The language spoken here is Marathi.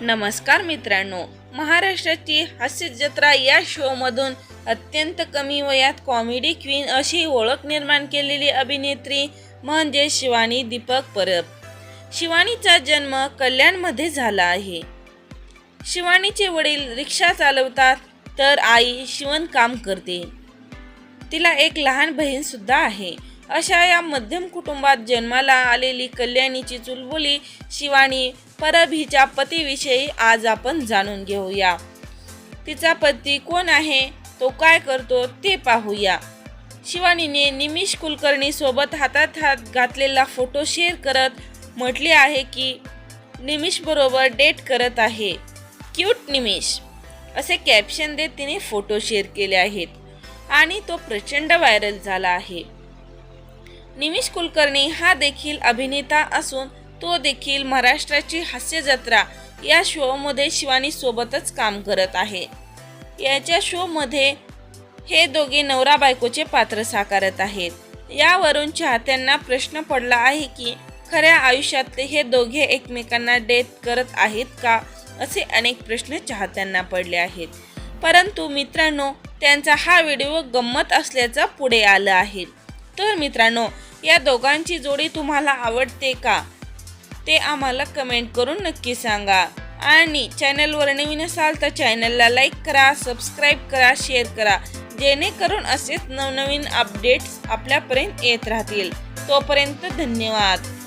नमस्कार मित्रांनो महाराष्ट्राची हास्य जत्रा या शोमधून अत्यंत कमी वयात कॉमेडी क्वीन अशी ओळख निर्माण केलेली अभिनेत्री म्हणजे शिवानी दीपक परब. शिवानीचा जन्म कल्याणमध्ये झाला आहे. शिवानीचे वडील रिक्षा चालवतात तर आई शिवणकाम करते. तिला एक लहान बहीण सुद्धा आहे. अशा या मध्यम कुटुंबात जन्माला आलेली कल्याणीची चुलबुली शिवानी परब हिच्या पतीविषयी आज आपण जाणून घेऊया. तिचा पती कोण आहे तो काय करतो ते पाहूया. शिवानीने निमिष कुलकर्णीसोबत हातात हात घातलेला फोटो शेअर करत म्हटले आहे की निमिषबरोबर डेट करत आहे. क्यूट निमिष! असे कॅप्शन देत तिने फोटो शेअर केले आहेत आणि तो प्रचंड व्हायरल झाला आहे. निमिष कुलकर्णी हा देखील अभिनेता असून तो देखील महाराष्ट्राची हास्य जत्रा या शोमध्ये शिवानी सोबतच काम करत आहे. याच्या शोमध्ये हे दोघे नवरा बायकोचे पात्र साकारत आहेत. यावरून चाहत्यांना प्रश्न पडला आहे की खऱ्या आयुष्यातले हे दोघे एकमेकांना डेट करत आहेत का असे अनेक प्रश्न चाहत्यांना पडले आहेत. परंतु मित्रांनो त्यांचा हा व्हिडिओ गंमत असल्याचं पुढे आलं आहे. तर मित्रांनो या दोघांची जोडी तुम्हाला आवडते का? ते आम्हाला कमेंट करून नक्की सांगा. आणि चॅनलवर नवीन असाल तर चॅनलला लाईक करा सबस्क्राईब करा शेअर करा. जेणेकरून असेच नवनवीन अपडेट्स आपल्यापर्यंत येत राहतील. तोपर्यंत धन्यवाद.